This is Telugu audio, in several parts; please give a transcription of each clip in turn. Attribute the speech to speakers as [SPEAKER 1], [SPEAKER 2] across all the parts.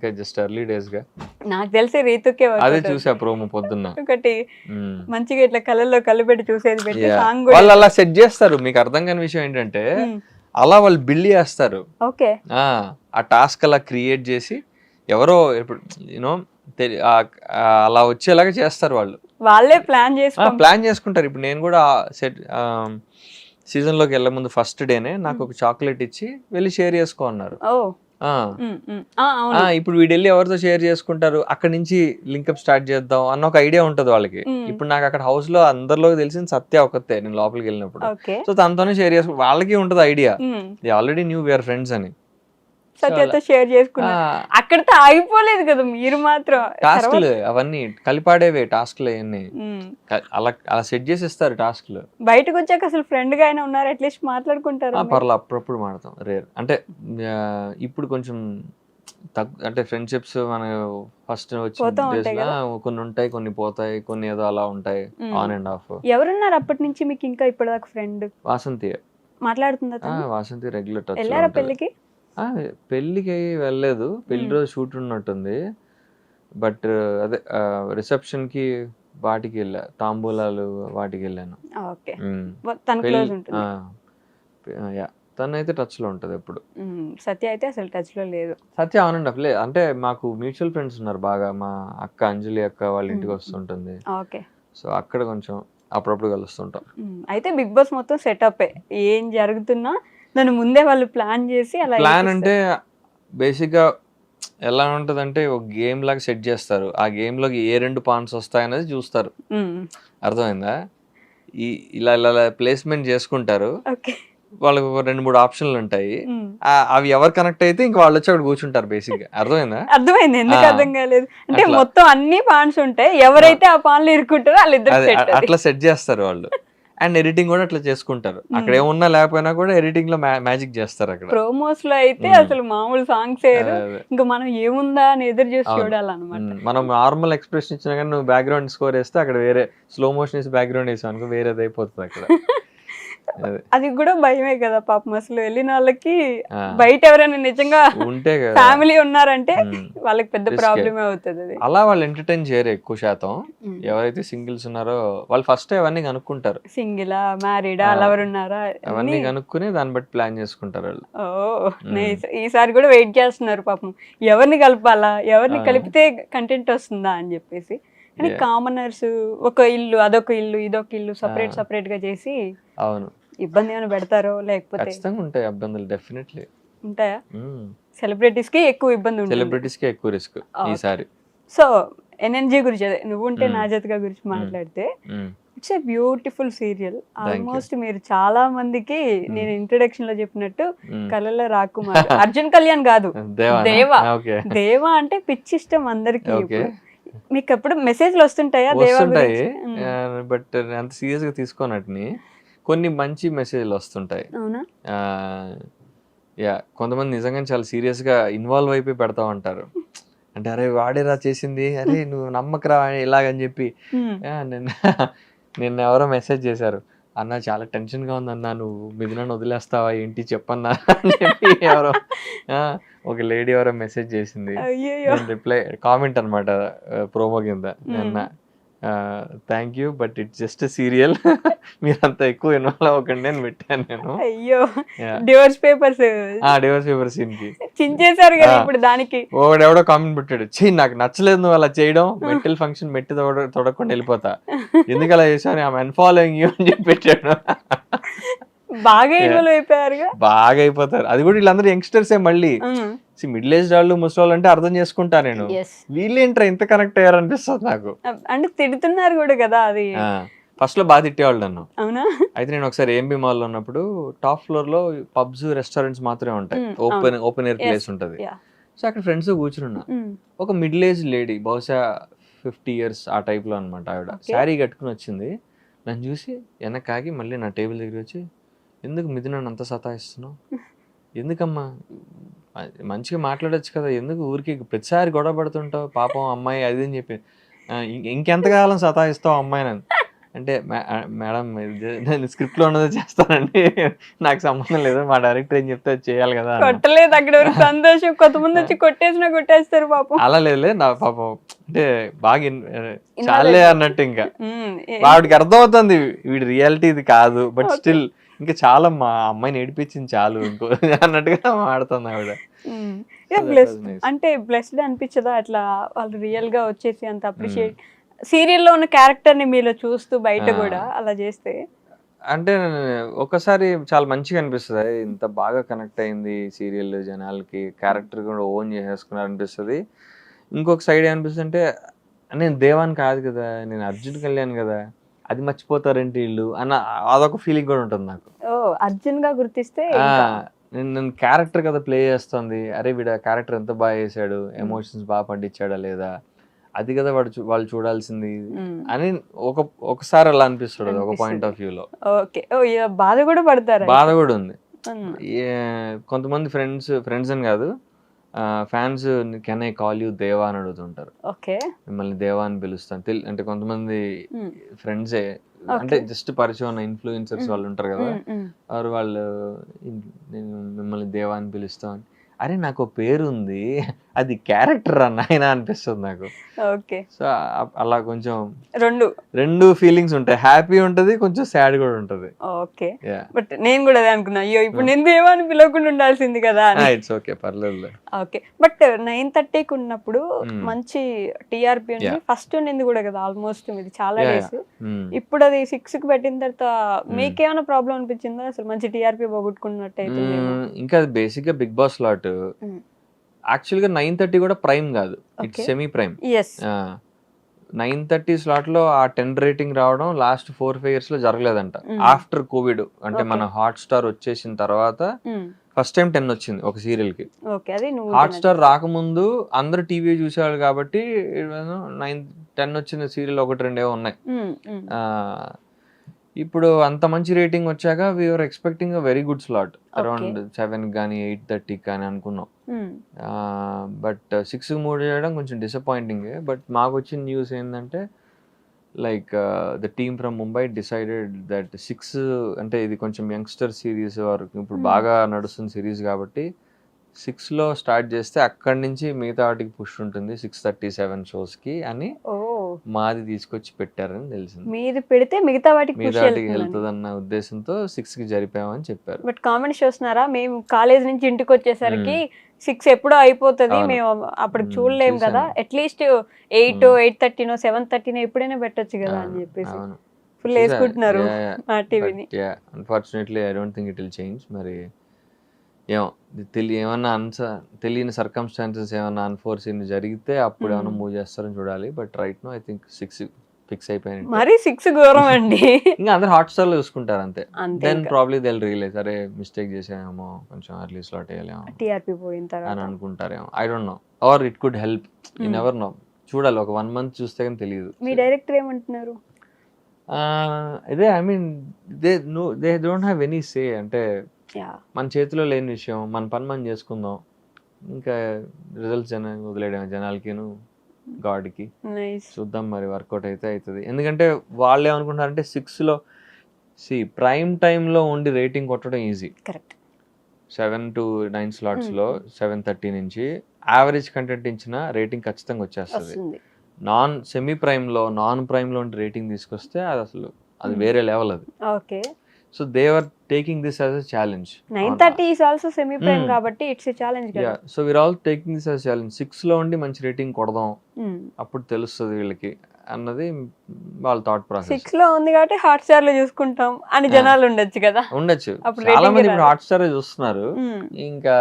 [SPEAKER 1] ఇంకా జస్ట్ ఎర్లీ డేస్గా.
[SPEAKER 2] నాకు తెలిసి రీతుకే
[SPEAKER 1] అదే. చూసా ప్రోమో పొద్దున్న.
[SPEAKER 2] ఒకటి. మంచిగా ఇట్లా కళ్ళల్లో కళ్ళు పెట్టి చూసేది పెట్టి. సాంగ్
[SPEAKER 1] వాళ్ళు అలా సెట్ చేస్తారు. మీకు అర్థం కాని విషయం ఏంటంటే అలా వాళ్ళు బిల్డ్ చేస్తారు.
[SPEAKER 2] ఓకే.
[SPEAKER 1] ఆ ఆ టాస్క్ అలా క్రియేట్ చేసి ఎవరో ఇప్పుడు యూనో అలా వచ్చేలాగా చేస్తారు వాళ్ళు.
[SPEAKER 2] వాళ్ళే ప్లాన్ చేసుకుంటారు
[SPEAKER 1] ప్లాన్ చేసుకుంటారు. ఇప్పుడు నేను కూడా సెట్ సీజన్లోకి వెళ్ళే ముందు ఫస్ట్ డేనే నాకు ఒక చాక్లెట్ ఇచ్చి వెళ్ళి షేర్ చేసుకో అన్నారు. ఇప్పుడు వీడు వెళ్ళి ఎవరితో షేర్ చేసుకుంటారు? అక్కడ నుంచి లింకప్ స్టార్ట్ చేద్దాం అన్న ఒక ఐడియా ఉంటది వాళ్ళకి. ఇప్పుడు నాకు అక్కడ హౌస్లో అందరిలోకి తెలిసింది సత్య ఒకతే నేను లోపలికి వెళ్ళినప్పుడు. సో తనతోనే షేర్ చేసుకో వాళ్ళకి ఉంటది idea. Already knew we're friends అని.
[SPEAKER 2] సత్యతో షేర్ చేసుకున్నారు అక్కడితో ఆగిపోలేదు కదా మీరు మాత్రం.
[SPEAKER 1] టాస్క్లు అవన్నీ కలిపాడేవే టాస్క్లు అవన్నీ. అలా అలా సెట్ చేసి ఇస్తారు టాస్క్లు.
[SPEAKER 2] బయటకు వచ్చాక అసలు ఫ్రెండ్గా అయినా ఉన్నారు? అట్లీస్ట్ మాట్లాడుకుంటారు మీరు.
[SPEAKER 1] పర్లా అప్పుడప్పుడు మాడతాం రేర్. అంటే ఇప్పుడు కొంచెం తగ్గు అంటే ఫ్రెండ్షిప్స్ మన ఫస్ట్ వచ్చిన కొన్ని ఉంటాయి కొన్ని పోతాయి కొన్ని ఏదో అలా ఉంటాయి. ఆన్ అండ్ ఆఫ్
[SPEAKER 2] ఎవరున్నారు అప్పటి నుంచి మీకు ఇంకా ఇప్పటిదాకా ఫ్రెండ్
[SPEAKER 1] వాసంతి.
[SPEAKER 2] మాట్లాడుతుందా?
[SPEAKER 1] వాసంతి రెగ్యులర్ టచ్
[SPEAKER 2] వెళ్ళారా పెళ్ళికి?
[SPEAKER 1] పెళ్ళికి వెళ్ళలేదు.
[SPEAKER 2] పెళ్ళి.
[SPEAKER 1] రోజు షూట్ ఉన్నట్టుంది. బట్ అదే రిసెప్షన్కి వాటికి వెళ్ళా. తాంబూలాలు వాటికి వెళ్ళాను.
[SPEAKER 2] ఓకే. తన క్లోజ్ ఉంటుంది.
[SPEAKER 1] యా తను అయితే టచ్లో ఉంటది ఎప్పుడు.
[SPEAKER 2] సత్య అయితే అసలు టచ్లో లేదు.
[SPEAKER 1] Satya on and off. లే అంటే మాకు మ్యూచువల్ ఫ్రెండ్స్ ఉన్నారు బాగా. మా అక్క అంజలి అక్క వాళ్ళ ఇంటికి. వస్తుంటుంది.
[SPEAKER 2] ఓకే.
[SPEAKER 1] సో అక్కడ కొంచెం అప్పుడప్పుడు కలుస్తుంటాం.
[SPEAKER 2] అయితే బిగ్ బాస్ మొత్తం సెటప్ ఏం జరుగుతున్నా దాని ముందే వాళ్ళు ప్లాన్ చేసి అలా
[SPEAKER 1] ప్లాన్. అంటే బేసిక్గా ఎలా ఉంటదంటే ఒక గేమ్ లాగా సెట్ చేస్తారు. ఆ గేమ్లోకి ఏ రెండు పాయింట్స్ వస్తాయనేది చూస్తారు. అర్థమైందా? ఈ ఇలా ఇలా ప్లేస్మెంట్ చేసుకుంటారు. వాళ్ళకి ఒక రెండు మూడు ఆప్షన్లు ఉంటాయి. అవి ఎవరు కనెక్ట్ అయితే ఇంకా వాళ్ళు వచ్చి అక్కడ కూర్చుంటారు బేసిక్గా. అర్థమైందా?
[SPEAKER 2] అర్థమైంది. ఎందుకు అర్థం కాలేదు? అంటే. మొత్తం అన్ని పాన్స్ ఉంటాయి. ఎవరైతే ఆ. పాన్లు ఇరుక్కుంటారో సెట్
[SPEAKER 1] అ- అట్లా సెట్ చేస్తారు వాళ్ళు. అండ్ ఎడిటింగ్ కూడా అట్లా చేసుకుంటారు అక్కడ. ఏమున్నా లేకపోయినా కూడా ఎడిటింగ్లో మ్యాజిక్ చేస్తారు అక్కడ
[SPEAKER 2] ప్రోమోస్లో అయితే. అసలు మామూలు సాంగ్స్. ఇంకా మనం ఏముందా అని ఎదురు చూసి. చూడాలన్నమాట.
[SPEAKER 1] మనం నార్మల్ ఎక్స్ప్రెషన్ ఇచ్చినా కానీ నువ్వు బ్యాక్గ్రౌండ్ స్కోర్ వేస్తే అక్కడ వేరే స్లో మోషన్ వేసి బ్యాక్గ్రౌండ్ వేసావు అనుకో వేరేది అయిపోతుంది అక్కడ అదే.
[SPEAKER 2] కూడా భయమే కదా పాపం అసలు వెళ్ళిన వాళ్ళకి బయట ఎవరైనా నిజంగా
[SPEAKER 1] ఉంటే
[SPEAKER 2] ఫ్యామిలీ ఉన్నారంటే. వాళ్ళకి పెద్ద. ప్రాబ్లమే అవుతుంది అది
[SPEAKER 1] అలా వాళ్ళు ఎంటర్టైన్ చేయరు ఎక్కువ శాతం. ఎవరైతే సింగిల్స్ ఉన్నారో వాళ్ళు ఫస్ట్ అవన్నీ కనుక్కుంటారు
[SPEAKER 2] సింగిలా మ్యారీడా లవర్ ఉన్నారా
[SPEAKER 1] అవన్నీ కనుక్కుని దాన్ని బట్టి ప్లాన్ చేసుకుంటారు వాళ్ళు
[SPEAKER 2] ఓ. ఈసారి కూడా వెయిట్ చేస్తున్నారు పాపం ఎవరిని కలపాలా ఎవరిని. కలిపితే కంటెంట్ వస్తుందా అని చెప్పేసి కానీ. కామనర్స్ ఒక ఇల్లు అదొక ఇల్లు ఇదొక ఇల్లు సపరేట్. సపరేట్గా చేసి
[SPEAKER 1] అవును
[SPEAKER 2] ఇబ్బంది ఏమైనా పెడతారో లేకపోతే
[SPEAKER 1] ఖచ్చితంగా ఉంటాయి ఇబ్బందులు డెఫినెట్లీ
[SPEAKER 2] ఉంటాయా? సెలబ్రిటీస్కి ఎక్కువ ఇబ్బంది ఉంటుంది.
[SPEAKER 1] సెలబ్రిటీస్కి ఎక్కువ రిస్క్. ఈసారి.
[SPEAKER 2] సో ఎనర్జీ గురించి అదే నువ్వు ఉంటే. నా జతగా గురించి మాట్లాడితే. It's a beautiful serial. Almost మీరు చాలా మందికి నేను ఇంట్రడక్షన్లో చెప్పినట్టు. కళల రాకుమార్. అర్జున్ కళ్యాణ్ కాదు.
[SPEAKER 1] దేవా
[SPEAKER 2] దేవా. అంటే పిచ్చి ఇష్టం అందరికి మీకు ఎప్పుడు మెసేజ్లు వస్తుంటాయా దేవా.
[SPEAKER 1] బట్ అంత సీరియస్గా తీసుకోనట్ని కొన్ని మంచి మెసేజ్లు వస్తుంటాయి.
[SPEAKER 2] అవునా?
[SPEAKER 1] యా కొంతమంది నిజంగా చాలా సీరియస్గా ఇన్వాల్వ్ అయిపోయి పెడతా ఉంటారు. అంటే అరే వాడేరా చేసింది? అరే నువ్వు నమ్మకరా? ఇలాగని చెప్పి. నిన్న నిన్న ఎవరో మెసేజ్ చేశారు. అన్న చాలా టెన్షన్గా ఉంది అన్న నువ్వు మిథునని వదిలేస్తావా? ఏంటి చెప్పన్నా? అని చెప్పి ఎవరో ఒక లేడీ ఎవరో మెసేజ్ చేసింది. రిప్లై కామెంట్ అనమాట ప్రోమో కింద. నిన్న thank you but it's just serial మీరంతా ఎక్కువ ఇన్వాల్వ్ అవ్వకండి అని పెట్టాను నేను.
[SPEAKER 2] అయ్యో డివోర్స్ పేపర్స్
[SPEAKER 1] ఆ డివోర్స్ పేపర్ సీన్కి
[SPEAKER 2] చించేశారు కదా. ఇప్పుడు దానికి.
[SPEAKER 1] ఎవడో కామెంట్ పెట్టాడు. ఛీ నాకు నచ్చలేదు నువ్వు అలా చేయడం. మెట్టల్ ఫంక్షన్ మెట్టి తొడ తొడకుండా వెళ్ళిపోతా. ఎందుకు అలా చేశాను ఆమె అన్ఫాలోయింగ్ యూ అని చెప్పి పెట్టాడు.
[SPEAKER 2] బాగా ఇన్వాల్వ్ అయిపోయారుగా?
[SPEAKER 1] బాగా అయిపోతారు. అది కూడా వీళ్ళందరూ యంగ్స్టర్సే మళ్ళీ. మిడిల్ ఏజ్ వాళ్ళు ముసలి వాళ్ళు అంటే అర్థం చేసుకుంటా నేను. వీళ్ళేంట్రా ఇంత కనెక్ట్ అయ్యారు అనిపిస్తుంది నాకు
[SPEAKER 2] అంటే తిడుతున్నారు కూడా కదా అది.
[SPEAKER 1] ఫస్ట్లో బాగా తిట్టేవాళ్ళు నన్ను.
[SPEAKER 2] అవునా?
[SPEAKER 1] అయితే నేను ఒకసారి ఏంబి మాల్లో ఉన్నప్పుడు టాప్ ఫ్లోర్లో పబ్స్ రెస్టారెంట్స్ మాత్రమే ఉంటాయి. Open open air. ప్లేస్ ఉంటది. సో అక్కడ ఫ్రెండ్స్ కూర్చున్నా. ఒక మిడిల్ ఏజ్ లేడీ బహుశా ఫిఫ్టీ ఇయర్స్ ఆ టైప్లో అనమాట ఆవిడ. శారీ కట్టుకుని వచ్చింది. నన్ను చూసి వెనకాగి మళ్ళీ నా టేబుల్ దగ్గర వచ్చి ఎందుకు నన్ను అంత సతాయిస్తున్నావు? ఎందుకమ్మా? మంచిగా మాట్లాడొచ్చు కదా ఎందుకు ఊరికి ప్రతిసారి గొడవ పడుతుంటావు? పాపం అమ్మాయి అది అని చెప్పి. "ఆ, ఇం- ఇంకెంతకాలం సతాయిస్తావు అమ్మాయి నన్ను? అంటే "మే- ఆ, మేడం నేను స్క్రిప్ట్లో ఉన్నది చేస్తానండి. నాకు సంబంధం లేదు మా డైరెక్టర్ ఏం చెప్తే చేయాలి కదా.
[SPEAKER 2] కొట్టలేదు అక్కడ సంతోషం. కొంతమంది వచ్చి కొట్టేసినా కొట్టేస్తారు పాపం.
[SPEAKER 1] అలా లేదులే నా పాపం. అంటే బాగా చాలే అన్నట్టు ఇంకా. వాడికి అర్థమవుతుంది వీడి రియాలిటీ ఇది కాదు బట్. స్టిల్ ఇంకా చాలా మా అమ్మాయిని ఏడిపించింది చాలు ఇంకో అన్నట్టుగా మాడుతుంది ఆవిడ.
[SPEAKER 2] అంటే బ్లెస్డ్ అనిపించదా అట్లా వాళ్ళు రియల్గా వచ్చేసి అంత అప్రిషియేట్ సీరియల్లో ఉన్న క్యారెక్టర్ని మీలో చూస్తూ బయట. కూడా అలా చేస్తే?
[SPEAKER 1] అంటే ఒకసారి చాలా మంచిగా అనిపిస్తుంది. ఇంత బాగా కనెక్ట్ అయింది సీరియల్ జనాలకి క్యారెక్టర్ కూడా ఓన్ చేసేసుకున్నారు అనిపిస్తుంది. ఇంకొక సైడ్ ఏమనిపిస్తుంది అంటే నేను దేవాన్ కాదు కదా నేను అర్జున్ కళ్యాణ్ కదా. అది మర్చిపోతారేంటి వీళ్ళు? అన్న అదొక ఫీలింగ్ కూడా ఉంటుంది నాకు.
[SPEAKER 2] ఓ అర్జున్గా గుర్తిస్తే.
[SPEAKER 1] నేను నేను క్యారెక్టర్ కదా ప్లే చేస్తుంది. అరే వీడు క్యారెక్టర్ ఎంత బాగా చేశాడు? ఎమోషన్స్ బాగా పండించాడా లేదా? అది కదా వాడు వాళ్ళు చూడాల్సింది. అని ఒక ఒకసారి అలా అనిపిస్తుంది ఒక పాయింట్ ఆఫ్
[SPEAKER 2] అనిపిస్తది.
[SPEAKER 1] వ్యూలో
[SPEAKER 2] ఓకే. ఓ ఇక బాధ కూడా పడతారు?
[SPEAKER 1] బాధ కూడా ఉంది. కొంతమంది ఫ్రెండ్స్ ఫ్రెండ్స్ అని కాదు. Fans can I call you Deva అని అడుగుతుంటారు
[SPEAKER 2] ఓకే
[SPEAKER 1] మిమ్మల్ని దేవా అని పిలుస్తాను తెల్ అంటే కొంతమంది. ఫ్రెండ్సే అంటే జస్ట్ పరిచయం ఉన్న ఇన్ఫ్లుయెన్సర్స్. వాళ్ళు ఉంటారు కదా. వారు వాళ్ళు నేను మిమ్మల్ని దేవా అని పిలుస్తాను అరే నాకు పేరు ఉంది అది క్యారెక్టర్ అన్న ఆయన అనిపిస్తుంది నాకు.
[SPEAKER 2] ఓకే.
[SPEAKER 1] సో అలా కొంచెం
[SPEAKER 2] రెండు.
[SPEAKER 1] రెండు ఫీలింగ్స్ ఉంటాయి. హ్యాపీ ఉంటది కొంచెం సాడ్ కూడా ఉంటది.
[SPEAKER 2] ఓకే. బట్ నేను కూడా అదే అనుకున్నా. అయ్యో ఇప్పుడు నేను దేవాన్ని పిలవకుండా ఉండాల్సింది కదా
[SPEAKER 1] ఇట్స్ ఓకే పర్లేదు
[SPEAKER 2] ఓకే. బట్ నైన్ థర్టీకి ఉన్నప్పుడు
[SPEAKER 1] Hmm.
[SPEAKER 2] మంచి టీఆర్పీ ఉంది. ఫస్ట్ ఉన్నింది కూడా కదా ఆల్మోస్ట్ ఇది చాలా డేస్ ఇప్పుడు అది సిక్స్కి పెట్టిన తర్వాత
[SPEAKER 1] Hmm.
[SPEAKER 2] మీకేమైనా ప్రాబ్లం అనిపించిందా? అసలు మంచి టీఆర్పీ పోగొట్టుకున్నట్టు అయితే
[SPEAKER 1] ఇంకా బేసిక్గా బిగ్ బాస్ లాట్.
[SPEAKER 2] Mm.
[SPEAKER 1] యాక్చువల్గా నైన్ థర్టీ కూడా ప్రైమ్ కాదు it's. Semi prime nine thirty స్లాట్లో ఆ టెన్ రేటింగ్ రావడం లాస్ట్ ఫోర్ ఫైవ్ ఇయర్స్లో జరగలేదంట. ఆఫ్టర్ కోవిడ్ అంటే మన హాట్ స్టార్ వచ్చేసిన తర్వాత ఫస్ట్ టైం టెన్ వచ్చింది ఒక
[SPEAKER 2] సీరియల్కి
[SPEAKER 1] హాట్ స్టార్ రాకముందు అందరు టీవీ చూసేవాళ్ళు కాబట్టి నైన్ టెన్ వచ్చిన సీరియల్ ఒకటి రెండే ఉన్నాయి
[SPEAKER 2] ఉమ్.
[SPEAKER 1] ఆ, ఇప్పుడు అంత మంచి రేటింగ్ వచ్చాక we're expecting a very good slot around seven కానీ ఎయిట్ థర్టీ కానీ అనుకున్నాం. బట్ సిక్స్ మూడు చేయడం కొంచెం డిసప్పాయింటింగ్ బట్ మాకు వచ్చిన న్యూస్ ఏంటంటే like the team from Mumbai decided that six అంటే ఇది కొంచెం యంగ్స్టర్ సిరీస్ వరకు. ఇప్పుడు
[SPEAKER 2] Hmm.
[SPEAKER 1] బాగా నడుస్తున్న సిరీస్ కాబట్టి సిక్స్లో స్టార్ట్ చేస్తే అక్కడి నుంచి మిగతా వాటికి పుష్ ఉంటుంది సిక్స్ థర్టీ సెవెన్ షోస్కి అని.
[SPEAKER 2] ఓ
[SPEAKER 1] మాది తీసుకొచ్చి పెట్టారని తెలిసింది.
[SPEAKER 2] మీది పెడితే మిగతా వాటికి
[SPEAKER 1] మిగతా వాటికి వెళ్తుంది అన్న ఉద్దేశంతో సిక్స్కి జరిపామని చెప్పారు.
[SPEAKER 2] బట్ కామెంట్స్ చూస్తున్నారా? మేము కాలేజ్ నుంచి ఇంటికి వచ్చేసరికి సిక్స్ ఎప్పుడో అయిపోతుంది. మేము అప్పుడు
[SPEAKER 1] మ్మ్,
[SPEAKER 2] చూడలేం కదా. At least eight. ఎయిట్ థర్టీనో సెవెన్ థర్టీనో ఎప్పుడైనా పెట్టొచ్చు కదా అని చెప్పేసి. ఫుల్ వేసుకుంటున్నారు మా టీవీని.
[SPEAKER 1] Unfortunately I don't think it will change మరి ఏమో ఇది తెలి ఏమన్నా అన్స తెలియని సర్కమ్స్టాన్సెస్ ఏమన్నా అన్ఫోర్సీన్ జరిగితే అప్పుడు ఏమైనా
[SPEAKER 2] Hmm.
[SPEAKER 1] మూవ్ చేస్తారని చూడాలి. But right now I think six fix అయిపోయినట్టు
[SPEAKER 2] మరీ సిక్స్ ఘోరం అండి.
[SPEAKER 1] ఇంకా అందరు హాట్ స్టార్లో చూసుకుంటారు అంతే. దెన్ ప్రాబ్లీ దెల్ రియలైజ్ అరే మిస్టేక్ చేసామేమో కొంచెం అర్లీ స్లాట్ వేయలేమో
[SPEAKER 2] టీఆర్పీ పోయిన
[SPEAKER 1] అని
[SPEAKER 2] తర్వాత
[SPEAKER 1] అనుకుంటారేమో I don't know or it could help
[SPEAKER 2] Hmm.
[SPEAKER 1] Never know చూడాలి ఒక వన్ మంత్ చూస్తే కానీ తెలియదు.
[SPEAKER 2] మీ డైరెక్టర్ ఏమంటున్నారు?
[SPEAKER 1] ఇదే I mean they know they don't have any say అంటే మన చేతిలో లేని విషయం మన పని మనం చేసుకుందాం. ఇంకా రిజల్ట్స్ జన వదిలేయడం జనాలకిను గాడ్కి? చూద్దాం మరి వర్కౌట్ అయితే అవుతుంది ఎందుకంటే వాళ్ళు ఏమనుకుంటారంటే సిక్స్లో సి ప్రైమ్ టైంలో ఉండి రేటింగ్ కొట్టడం easy
[SPEAKER 2] correct
[SPEAKER 1] seven to nine స్లాట్స్లో. Seven thirty నుంచి యావరేజ్ కంటెంట్ ఇచ్చిన రేటింగ్ ఖచ్చితంగా వచ్చేస్తుంది. నాన్ సెమీ ప్రైమ్లో నాన్ ప్రైమ్లో ఉండి రేటింగ్ తీసుకొస్తే అది అసలు అది
[SPEAKER 2] Hmm.
[SPEAKER 1] వేరే లెవెల్ అది.
[SPEAKER 2] Okay
[SPEAKER 1] so they're taking this as a challenge
[SPEAKER 2] nine thirty is also semi prime
[SPEAKER 1] hmm.
[SPEAKER 2] కాబట్టి it's challenge
[SPEAKER 1] yeah so we're all taking this as challenge సిక్స్లో ఉండి మంచి రేటింగ్ కొడదాం.
[SPEAKER 2] మ్మ్.
[SPEAKER 1] అప్పుడు తెలుస్తుంది వీళ్ళకి అన్నది వాళ్ళ థాట్ ప్రాసెస్
[SPEAKER 2] సిక్స్లో ఉంది కాబట్టి హాట్ స్టార్లో చూసుకుంటాం అని. జనాలు ఉండొచ్చు కదా.
[SPEAKER 1] ఉండొచ్చు.
[SPEAKER 2] అప్పుడు
[SPEAKER 1] చాలా మంది ఇప్పుడు. హాట్ స్టార్ చూస్తున్నారు.
[SPEAKER 2] మ్మ్.
[SPEAKER 1] ఇంకా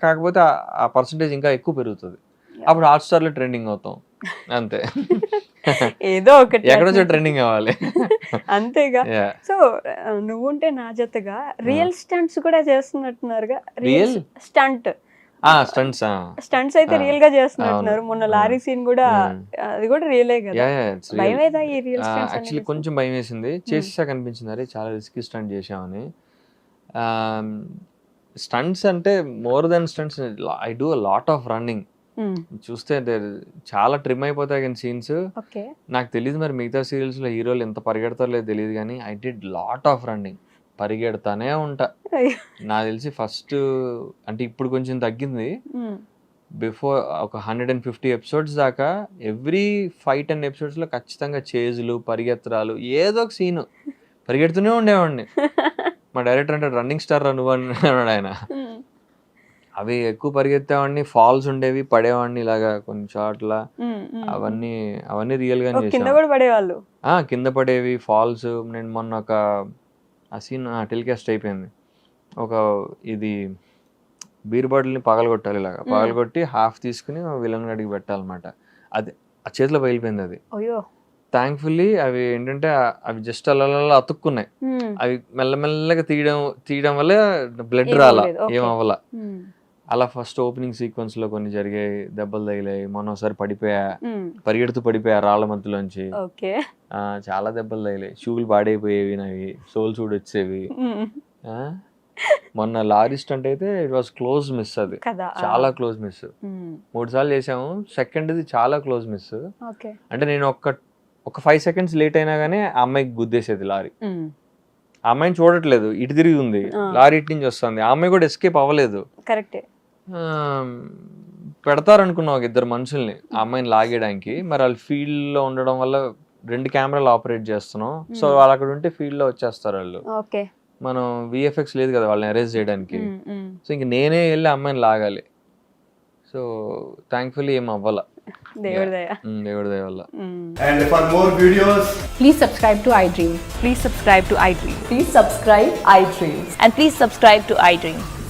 [SPEAKER 1] కాకపోతే ఆ పర్సంటేజ్ ఇంకా ఎక్కువ పెరుగుతుంది. అప్పుడు హాట్ స్టార్లో ట్రెండింగ్ అవుతాం. అంతే.
[SPEAKER 2] ఏదో ఒకటి
[SPEAKER 1] ఎక్కడొచ్చో ట్రెండింగ్ అవ్వాలి
[SPEAKER 2] అంతేగా. సో నువ్వుంటే నా జతగా రియల్ స్టంట్స్ కూడా చేస్తున్నట్టున్నారుగా? Real stunt.
[SPEAKER 1] స్టంట్స్
[SPEAKER 2] స్టంట్స్ అయితే. రియల్గా చేస్తున్నట్టున్నారు. మొన్న లారీ సీన్ కూడా
[SPEAKER 1] మ్మ్.
[SPEAKER 2] అది కూడా రియలే కదా. భయం ఈ రియల్
[SPEAKER 1] యాక్చువల్లీ
[SPEAKER 2] స్టంట్స్
[SPEAKER 1] కొంచెం భయం వేసింది. చేసేసాక అనిపించింది అరే చాలా రిస్కీ స్టంట్ చేసామని స్టంట్స్ అంటే more than stunts I do lot of running చూస్తే there- చాలా ట్రిమ్ అయిపోతాయి కానీ సీన్స్ నాకు తెలియదు మరి మిగతా సీరియల్స్లో హీరోలు ఎంత పరిగెడతారో లేదు తెలియదు కానీ I did lot of running పరిగెడతానే ఉంటా. నాకు తెలిసి ఫస్ట్ అంటే ఇప్పుడు కొంచెం తగ్గింది. బిఫోర్ ఒక హండ్రెడ్ అండ్ ఫిఫ్టీ ఎపిసోడ్స్ దాకా ఎవ్రీ ఫైవ్ టెన్ ఎపిసోడ్స్లో ఖచ్చితంగా చేజులు పరిగెత్తరాలు ఏదో ఒక సీన్ పరిగెడుతూనే ఉండేవాడిని. మా డైరెక్టర్ అంటే రన్నింగ్ స్టార్ నువ్వు అన్నాడు ఆయన. అవి ఎక్కువ పరిగెత్తేవాడిని ఫాల్స్ ఉండేవి పడేవాడిని ఇలాగా కొన్ని చోట్ల అవన్నీ అవన్నీ రియల్గా
[SPEAKER 2] కింద కూడా పడేవాళ్ళు?
[SPEAKER 1] ఆ, కింద పడేవి ఫాల్స్ నేను మొన్న ఒక ఆ సీన్ టెలికాస్ట్ అయిపోయింది. ఒక ఇది బీర్ బాటిల్ని పగలగొట్టాలి ఇలాగా. పగలగొట్టి హాఫ్ తీసుకుని విలన్ గడికి పెట్టాలన్నమాట. అది ఆ చేతిలో పగిలిపోయింది అది. థ్యాంక్ఫుల్లీ అవి ఏంటంటే అవి జస్ట్ అలా అతుక్కున్నాయి. అవి మెల్లమెల్లగా తీయడం తీయడం వల్ల బ్లడ్ రాలా.
[SPEAKER 2] అవ్వలేదు,
[SPEAKER 1] అలా ఫస్ట్ ఓపెనింగ్ సీక్వెన్స్లో కొన్ని జరిగాయి దెబ్బలు తగిలాయి. మొన్న ఒకసారి పడిపోయా. పరిగెడుతూ పడిపోయా రాళ్ళ మధ్యలోంచి చాలా దెబ్బలు తగిలాయి. షూలు పాడైపోయేవి నావి సోల్స్ కూడా వచ్చేవి. మొన్న లారీ స్టంట్ అయితే ఇట్ వాస్ క్లోజ్ మిస్ అది. చాలా క్లోజ్ మిస్ మూడు సార్లు చేసాము సెకండ్ది చాలా క్లోజ్ మిస్ అంటే నేను ఒక్క ఒక ఫైవ్ సెకండ్స్ లేట్ అయినా కానీ ఆ అమ్మాయికి గుద్దేసేది లారీ. ఆ అమ్మాయిని చూడట్లేదు. ఇటు తిరిగి ఉంది. లారీ ఇటు నుంచి వస్తుంది. ఆ అమ్మాయి కూడా ఎస్కేప్ అవ్వలేదు.
[SPEAKER 2] కరెక్టే.
[SPEAKER 1] ఆ, పెడతారనుకున్నా ఒక ఇద్దరు మనుషుల్ని ఆ అమ్మాయిని లాగేయడానికి మరి వాళ్ళు field లో ఉండడం వల్ల రెండు కెమెరాలు ఆపరేట్ చేస్తున్నాం సో. వాళ్ళు అక్కడ ఉంటే field లో వచ్చేస్తారు వాళ్ళు
[SPEAKER 2] ఓకే
[SPEAKER 1] మనం విఎఫ్ఎక్స్ లేదు కదా వాళ్ళని అరేంజ్ చేయడానికి సో ఇంక నేనే వెళ్ళి అమ్మాయిని లాగాలి సో థ్యాంక్ఫుల్లీ ఏం అవ్వాల
[SPEAKER 2] దేవుడి దయ
[SPEAKER 1] దేవుడి దయ వల్ల
[SPEAKER 2] ఉమ్.
[SPEAKER 3] And for more videos,
[SPEAKER 4] Please subscribe to iDream.
[SPEAKER 5] Please subscribe to iDream.
[SPEAKER 4] Please subscribe iDream.
[SPEAKER 5] And please subscribe to iDream.